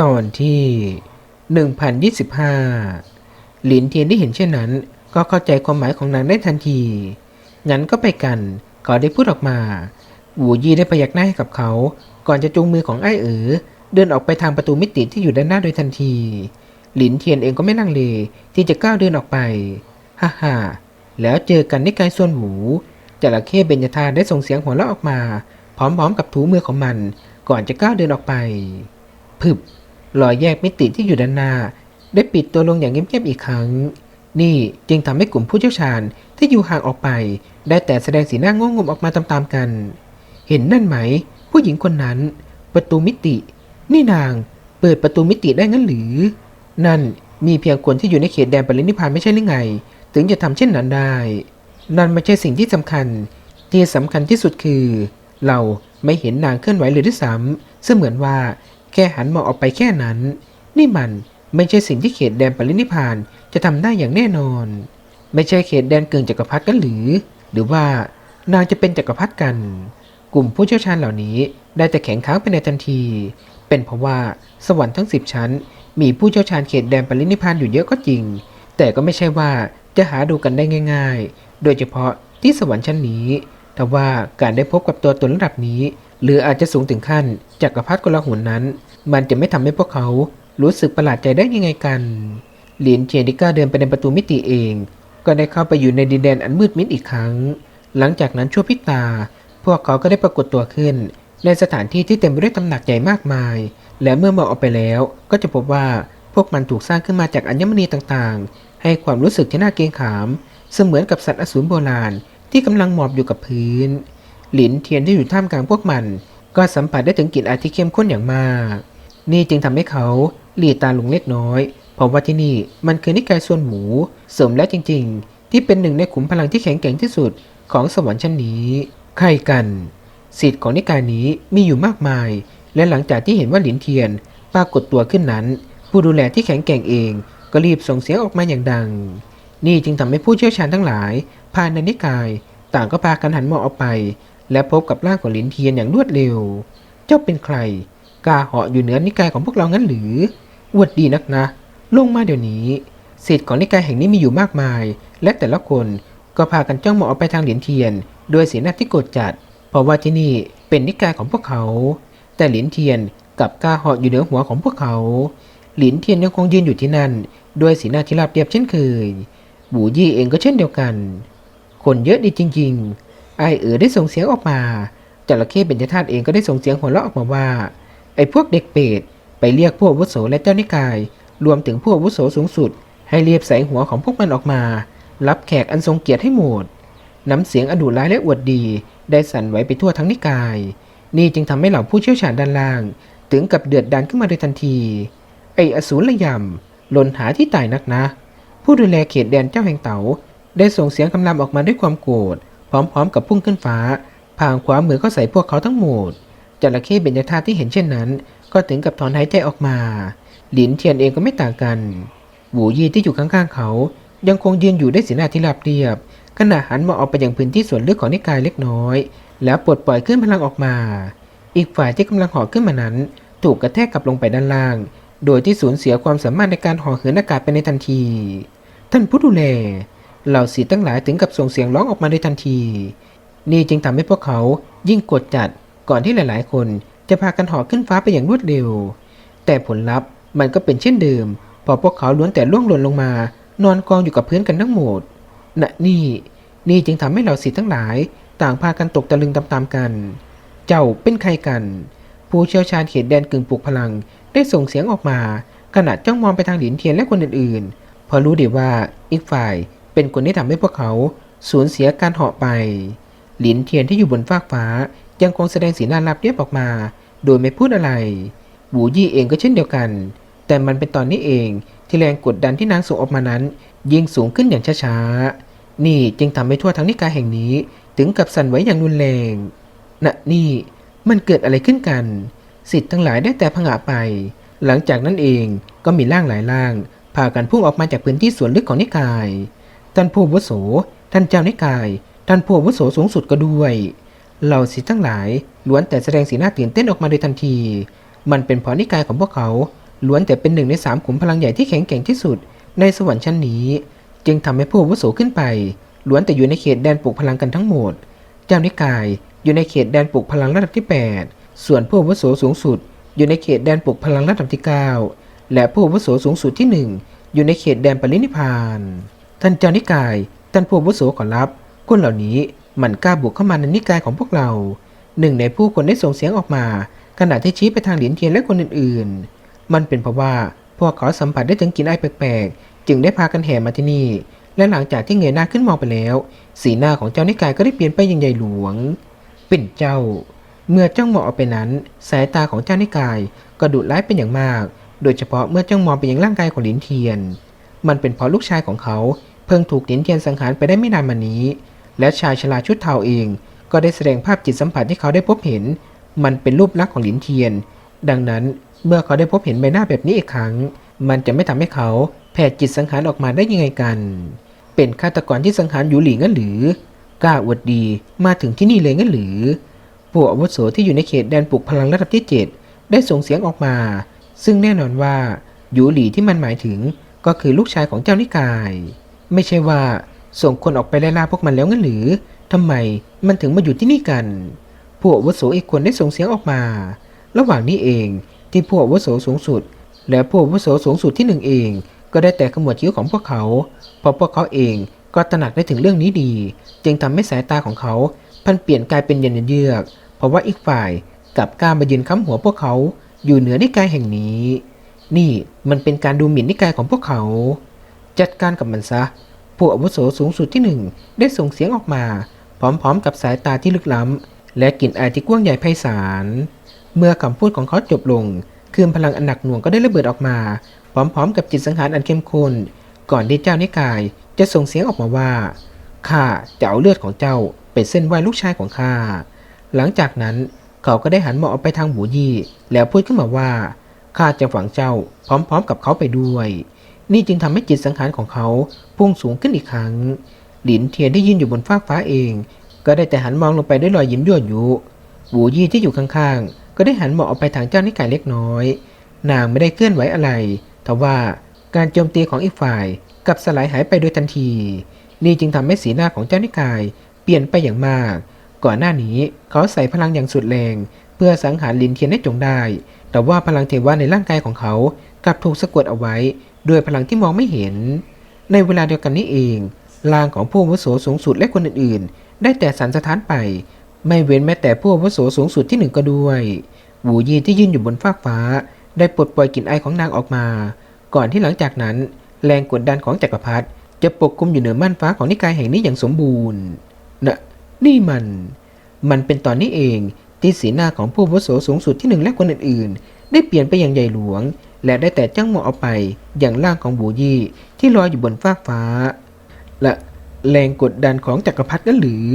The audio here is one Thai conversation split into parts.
ตอนที่ 1025 หลินเทียนได้เห็นเช่นนั้น ก็เข้าใจความหมายของนางได้ทันที งั้นก็ไปกันเขาได้พูดออกมา หูยี่ได้พยักหน้าให้กับเขา ก่อนจะจูงมือของไอ้เอ๋อเดินออกไปทางประตูมิติที่อยู่ด้านหน้าโดยทันที หลินเทียนเองก็ไม่ลังเลที่จะก้าวเดินออกไป ฮ่าฮ่าแล้วเจอกันในกายส่วนหูจระเข้เบญจธาได้ส่งเสียงหัวเราะออกมา พร้อมๆกับถูมือของมัน ก่อนจะก้าวเดินออกไป พึบ รอยแยกมิติที่อยู่ด้านหน้า ได้ปิดตัวลงอย่างเงียบๆอีกครั้ง นี่จึงทำให้กลุ่มผู้เชี่ยวชาญที่อยู่ห่างออกไป ได้แต่แสดงสีหน้างงงๆออกมาตามๆกัน เห็นนั่นไหม ผู้หญิงคนนั้น ประตูมิติ นี่นางเปิดประตูมิติได้งั้นหรือ นั่นมีเพียงคนที่อยู่ในเขตแดนปรินิพานไม่ใช่หรือไง ถึงจะทำเช่นนั้นได้ นั่นไม่ใช่สิ่งที่สำคัญ ที่สำคัญที่สุดคือ เราไม่เห็นนางเคลื่อนไหวเลยด้วยซ้ำเสมือนว่า แค่หันมองออกไปแค่นั้น นี่มันไม่ใช่สิ่งที่เขตแดนปรินิพานจะทำได้อย่างแน่นอน ไม่ใช่เขตแดนเกินจักรพรรดิกันหรือ หรือว่านางจะเป็นจักรพรรดิกัน กลุ่มผู้เชี่ยวชาญเหล่านี้ได้แต่แข็งค้างไปในทันที เป็นเพราะว่าสวรรค์ทั้งสิบชั้น มีผู้เชี่ยวชาญเขตแดนปรินิพานอยู่เยอะก็จริง แต่ก็ไม่ใช่ว่าจะหาดูกันได้ง่าย ๆ โดยเฉพาะที่สวรรค์ชั้นนี้แต่ว่าการได้พบกับตัวตนระดับนี้ หรืออาจจะสูงถึงขั้นจักรพรรดิกลาหุนนั้น มันจะไม่ทำให้พวกเขารู้สึกประหลาดใจได้ยังไงกันหลินเจียดิก้าเดินไปในประตูมิติเอง ก็ได้เข้าไปอยู่ในดินแดนอันมืดมิดอีกครั้ง หลังจากนั้นชั่วพิตา พวกเขาก็ได้ปรากฏตัวขึ้น ในสถานที่ที่เต็มไปด้วยตำหนักใหญ่มากมาย และเมื่อมองออกไปแล้ว ก็จะพบว่าพวกมันถูกสร้างขึ้นมาจากอัญมณีต่างๆ ให้ความรู้สึกที่น่าเกรงขาม เสมือนกับสัตว์อสูรโบราณที่กำลังหมอบอยู่กับพื้น หลินเทียนที่อยู่ท่ามกลางพวกมัน ก็สัมผัสได้ถึงกลิ่นอาทิเข้มข้นอย่างมาก นี่จึงทำให้เขาหลีตาลงเล็กน้อยเพราะว่าที่นี่มันคือนิกายส่วนหมูเสริมแล้วจริง ๆ ที่เป็นหนึ่งในขุมพลังที่แข็งแกร่งที่สุดของสวรรค์ชั้นนี้ ใครกันสิทธิ์ของนิกายนี้มีอยู่มากมาย และหลังจากที่เห็นว่าหลินเทียนปรากฏตัวขึ้นนั้น ผู้ดูแลที่แข็งแกร่งเอง ก็รีบส่งเสียงออกมาอย่างดัง นี่จึงทำให้ผู้เชี่ยวชาญทั้งหลายภายในนิกาย ต่างก็พากันหันมองออกไป และพบกับร่างของหลินเทียนอย่างรวดเร็ว เจ้าเป็นใคร กาเหาะอยู่เหนือนิกายของพวกเรางั้นหรือ อวดดีนักนะ ลงมาเดี๋ยวนี้สิทธิ์ของนิกายแห่งนี้มีอยู่มากมาย และแต่ละคนก็พากันจ้องมองออกไปทางเหรียญเทียน โดยสีหน้าที่โกรธจัด เพราะว่าที่นี่เป็นนิกายของพวกเขา แต่เหรียญเทียนกับกาเหาะอยู่เหนือหัวของพวกเขาหลินเทียนยังคงยืนอยู่ที่นั่น ด้วยสีหน้าที่ราบเรียบเช่นเคย บูยี่เองก็เช่นเดียวกัน คนเยอะดีจริง ๆ ไอเอ๋อได้ส่งเสียงออกมาจระเข้เบญจธาตุเองก็ได้ส่งเสียงหัวเราะออกมาว่า ไอพวกเด็กเปรตไปเรียกพวกวุโสและเจ้านิกาย รวมถึงพวกวุโสสูงสุด ให้เรียบใส่หัวของพวกมันออกมา รับแขกอันทรงเกียรติให้หมดน้ำเสียงอดุร้ายและอวดดี ได้สั่นไหวไปทั่วทั้งนิกาย นี่จึงทำให้เหล่าผู้เชี่ยวชาญด้านล่าง ถึงกับเดือดดานขึ้นมาโดยทันที ไออสูรระยำหล่นหาที่ตายนักนะ ผู้ดูแลเขตแดนเจ้าแห่งเต๋าได้ส่งเสียงคำรามออกมาด้วยความโกรธ พร้อมๆ กับพุ่งขึ้นฟ้าพางขวามือเข้าใส่พวกเขาทั้งหมดจระเข้เบญจธาที่เห็นเช่นนั้น ก็ถึงกับถอนหายใจออกมา หลินเทียนเองก็ไม่ต่างกันหูยี่ที่อยู่ข้างๆเขา ยังคงยืนอยู่ได้วยสีหน้าที่ราบเรียบขณะหันมองออกไปยังพื้นที่ส่วนลึกของนิกายเล็กน้อย แล้วปลดปล่อยขึ้นพลังออกมา อีกฝ่ายที่กำลังห่อขึ้นมานั้น ถูกกระแทกกลับลงไปด้านล่าง โดยที่สูญเสียความสามารถในการห่อเหินอากาศไปในทันที ท่านผู้ดูแล เหล่าสีตั้งหลายถึงกับส่งเสียงร้องออกมาในทันที นี่จึงทำให้พวกเขายิ่งกดจัดก่อนที่หลายๆ คนจะพากันห่อขึ้นฟ้าไปอย่างรวดเร็ว แต่ผลลัพธ์มันก็เป็นเช่นเดิม พอพวกเขาล้วนแต่ล่วงหล่นลงมา นอนกองอยู่กับพื้นกันทั้งหมดณนี่ นี่จึงทำให้เหล่าสีทั้งหลาย ต่างพากันตกตะลึงตามๆกัน เจ้าเป็นใครกัน ผู้เชี่ยวชาญเขตแดนกึ่งปลุกพลัง ได้ส่งเสียงออกมาขณะจ้องมองไปทางหลินเทียนและคนอื่นๆ พอรู้ดีว่าอีกฝ่าย เป็นคนที่ทำให้พวกเขาสูญเสียการเหาะไป หลินเทียนที่อยู่บนฟากฟ้ายังคงแสดงสีหน้ารับเรียบออกมา โดยไม่พูดอะไรบูยี่เองก็เช่นเดียวกัน แต่มันเป็นตอนนี้เองที่แรงกดดันที่นางส่งออกมานั้น ยิ่งสูงขึ้นอย่างช้าๆ นี่จึงทำให้ทั่วทั้งนิกายแห่งนี้ ถึงกับสั่นไหวอย่างรุนแรงณนี่มันเกิดอะไรขึ้นกัน สิทธิ์ทั้งหลายได้แต่ผงะไป หลังจากนั้นเองก็มีร่างหลายร่างพากันพุ่งออกมาจากพื้นที่ส่วนลึกของนิกาย ท่านผู้วุโส ท่านเจ้านิกาย ท่านผู้วุโสสูงสุดก็ด้วย เหล่าสิทธิ์ทั้งหลายล้วนแต่แสดงสีหน้าตื่นเต้นออกมาโดยทันที มันเป็นพราะนิกายของพวกเขาล้วนแต่เป็นหนึ่งในสามขุมพลังใหญ่ที่แข็งแกร่งที่สุด ในสวรรค์ชั้นนี้ จึงทำให้ผู้วุโสขึ้นไปล้วนแต่อยู่ในเขตแดนปลุกพลังกันทั้งหมด เจ้านิกายอยู่ในเขตแดนปลุกพลังระดับที่ 8 ส่วนผู้วุโสสูงสุด อยู่ในเขตแดนปลุกพลังระดับที่ 9 และผู้วุโสสูงสุดที่หนึ่งอยู่ในเขตแดนปรินิพาน ท่านเจ้านิกาย ท่านผู้วุโสขอรับ คนเหล่านี้มันกล้าบุกเข้ามาในนิกายของพวกเรา หนึ่งในผู้คนได้ส่งเสียงออกมา ขณะที่ชี้ไปทางเหรียญเทียนและคนอื่นๆ มันเป็นเพราะว่าพวกเขาสัมผัสได้ถึงกลิ่นไอแปลกๆ จึงได้พากันแห่มาที่นี่ และหลังจากที่เงยหน้าขึ้นมองไปแล้ว สีหน้าของเจ้านิกายก็ได้เปลี่ยนไปอย่างใหญ่หลวง เป็นเจ้า เมื่อจ้องมองออกไปนั้น สายตาของเจ้านิกายก็ดุร้ายเป็นอย่างมาก โดยเฉพาะเมื่อจ้องมองไปยังร่างกายของหลินเทียน มันเป็นเพราะลูกชายของเขา เพิ่งถูกหลินเทียนสังหารไปได้ไม่นานมานี้ และชายชราชุดเทาเอง ก็ได้แสดงภาพจิตสัมผัสที่เขาได้พบเห็น มันเป็นรูปลักษณ์ของหลินเทียน ดังนั้นเมื่อเขาได้พบเห็นใบหน้าแบบนี้อีกครั้ง มันจะไม่ทำให้เขาแผ่จิตสังหารออกมาได้ยังไงกัน เป็นฆาตกรที่สังหารหยูหลีงั้นหรือกล้าอวดดีมาถึงที่นี่เลยงั้นหรือ ผู้อาวุโสที่อยู่ในเขตแดนปลุกพลังระดับที่ 7 ได้ส่งเสียงออกมา ซึ่งแน่นอนว่าหยูหลีที่มันหมายถึงก็คือลูกชายของเจ้านิกาย ไม่ใช่ว่าส่งคนออกไปไล่ล่าพวกมันแล้วงั้นหรือทำไมมันถึงมาอยู่ที่นี่กัน ผู้อาวุโสอีกคนได้ส่งเสียงออกมา ระหว่างนี้เองที่ผู้อาวุโสสูงสุด และผู้อาวุโสสูงสุดที่หนึ่งเอง ก็ได้แต่ขมวดคิ้วของพวกเขาเพราะพวกเขาเองก็ตระหนักได้ถึงเรื่องนี้ดี จึงทำให้สายตาของเขาพันเปลี่ยนกลายเป็นเย็นเยือก เพราะว่าอีกฝ่ายกลับกล้ามายืนค้ำหัวพวกเขาอยู่เหนือนิกายแห่งนี้ นี่มันเป็นการดูหมิ่นนิกายของพวกเขา จัดการกับมันซะ ผู้อาวุโสสูงสุดที่หนึ่งได้ส่งเสียงออกมา พร้อมๆ กับสายตาที่ลึกล้ำ และกลิ่นอายที่กว้างใหญ่ไพศาล เมื่อคำพูดของเขาจบลง คืนพลังอันหนักหน่วงก็ได้ระเบิดออกมา พร้อมๆ กับจิตสังหารอันเข้มข้น ก่อนที่เจ้านิกายจะส่งเสียงออกมาว่า ข้าจะเอาเลือดของเจ้าไปเส้นไหวลูกชายของข้า หลังจากนั้นเขาก็ได้หันมองออกไปทางบูยี่ แล้วพูดขึ้นมาว่าข้าจะฝังเจ้าพร้อมๆ กับเขาไปด้วย นี่จึงทำให้จิตสังหารของเขาพุ่งสูงขึ้นอีกครั้ง หลินเทียนที่ยืนอยู่บนฟากฟ้าเอง ก็ได้แต่หันมองลงไปด้วยรอยยิ้มยั่วยุบูยี่ที่อยู่ข้างๆ ก็ได้หันมองออกไปทางเจ้านิกายเล็กน้อย นางไม่ได้เคลื่อนไหวอะไรทว่าการโจมตีของอีกฝ่ายกับสลายหายไปโดยทันที นี่จึงทำให้สีหน้าของเจ้านิกายเปลี่ยนไปอย่างมาก ก่อนหน้านี้เขาใส่พลังอย่างสุดแรง เพื่อสังหารลินเทียนให้จงได้ แต่ว่าพลังเทวะในร่างกายของเขา กลับถูกสะกดเอาไว้ด้วยพลังที่มองไม่เห็น ในเวลาเดียวกันนี้เองร่างของผู้อาวุโสสูงสุดและคนอื่นๆ ได้แต่สันสะท้านไป ไม่เว้นแม้แต่ผู้อาวุโสสูงสุดที่หนึ่งก็ด้วยบูยีที่ยืนอยู่บนฟากฟ้า ได้ปลดปล่อยกลิ่นไอของนางออกมา ก่อนที่หลังจากนั้น แรงกดดันของจักรพรรดิจะปกคลุมอยู่เหนือม่านฟ้าของนิกายแห่งนี้อย่างสมบูรณ์นะนี่มัน มันเป็นตอนนี้เองที่สีหน้าของผู้วุโสสูงสุดที่หนึ่งและคนอื่นๆ ได้เปลี่ยนไปอย่างใหญ่หลวง และได้แต่จ้องมองเอาไปอย่างร่างของบูยี่ที่ลอยอยู่บนฟากฟ้า และแรงกดดันของจักรพรรดินั่นหรือ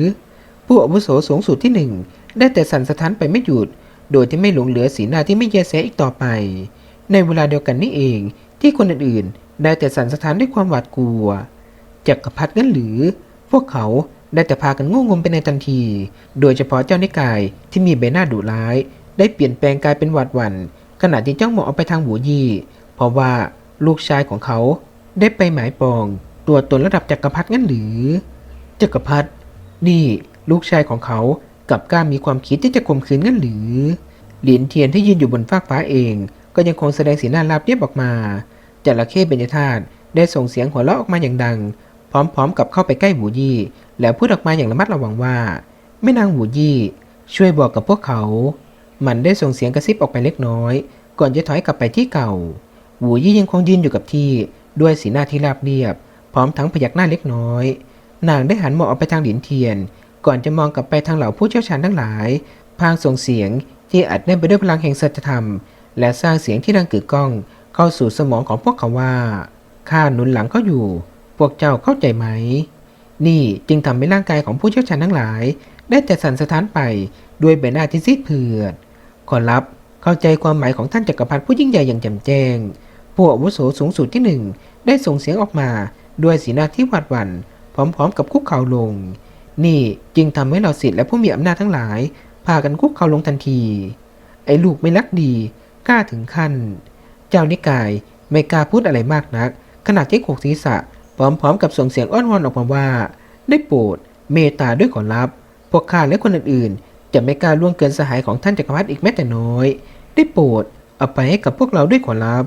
ผู้อาวุโสสูงสุดที่หนึ่งได้แต่สั่นสะท้านไปไม่หยุด โดยที่ไม่หลงเหลือสีหน้าที่ไม่แยแสอีกต่อไป ในเวลาเดียวกันนี้เองที่คนอื่นๆ ได้แต่สั่นสะท้านด้วยความหวาดกลัวจักรพรรดินั่นหรือ พวกเขาได้แต่พากันงงงมไปในทันที โดยเฉพาะเจ้านิกายที่มีใบหน้าดุร้าย ได้เปลี่ยนแปลงกลายเป็นหวาดหวัน่น ขณะที่จ้องมองออกไปทางหูยี่ เพราะว่าลูกชายของเขาได้ไปหมายปองตัวตนระดับจักรพรรดิงั้นหรือ จักรพรรดินี่ลูกชายของเขากลับกล้ามีความคิดที่จะข่มขืนงั้นหรือ เหรียญเทียนที่ยืนอยู่บนฟากฟ้าเอง ก็ยังคงแสดงสีหน้าราบเรียบออกมาจระเข้เบญจธาตุได้ส่งเสียงหัวเราะออกมาอย่างดัง พร้อมๆ กับเข้าไปใกล้หูยี่ แล้วพูดออกมาอย่างระมัดระวังว่าแม่นางหูยี่ ช่วยบอกกับพวกเขา มันได้ส่งเสียงกระซิบออกไปเล็กน้อย ก่อนจะถอยกลับไปที่เก่า หวูยี่ยังคงยืนอยู่กับที่ด้วยสีหน้าที่ราบเรียบ พร้อมทั้งพยักหน้าเล็กน้อย นางได้หันมองออกไปทางหลินเทียน ก่อนจะมองกลับไปทางเหล่าผู้เชี่ยวชาญทั้งหลาย พางส่งเสียงที่อัดแน่นไปด้วยพลังแห่งสัจธรรม และสร้างเสียงที่ดังกึกก้อง เข้าสู่สมองของพวกเขาว่าข้าหนุนหลังเขาอยู่ พวกเจ้าเข้าใจไหม นี่จึงทำให้ร่างกายของผู้เชี่ยวชาญทั้งหลาย ได้แต่สั่นสะท้านไปด้วยใบหน้าที่ซีดเผือด ขอรับเข้าใจความหมายของท่านจักรพรรดิผู้ยิ่งใหญ่อย่างแจ่มแจ้ง ผู้อาวุโสสูงสุดที่หนึ่งได้ส่งเสียงออกมาด้วยสีหน้าที่หวาดหวัน่นพร้อมๆ กับคุกเข่าลง นี่จึงทำให้เราสิทธิ์และผู้มีอำนาจทั้งหลาย พากันคุกเข่าลงทันที ไอ้ลูกไม่รักดีกล้าถึงขั้น เจ้านิกายไม่กล้าพูดอะไรมากนัก ขณะที่โขกศีรษะพร้อมๆ กับส่งเสียงอ้อนวอนออกมาว่า ได้โปรดเมตตาด้วยขอรับ พวกข้าและคนอื่น จะไม่กล้าล่วงเกินสหายของท่านจักรพรรดิอีกแม้แต่น้อย ได้โปรดเอาไปให้กับพวกเราด้วยขอรับ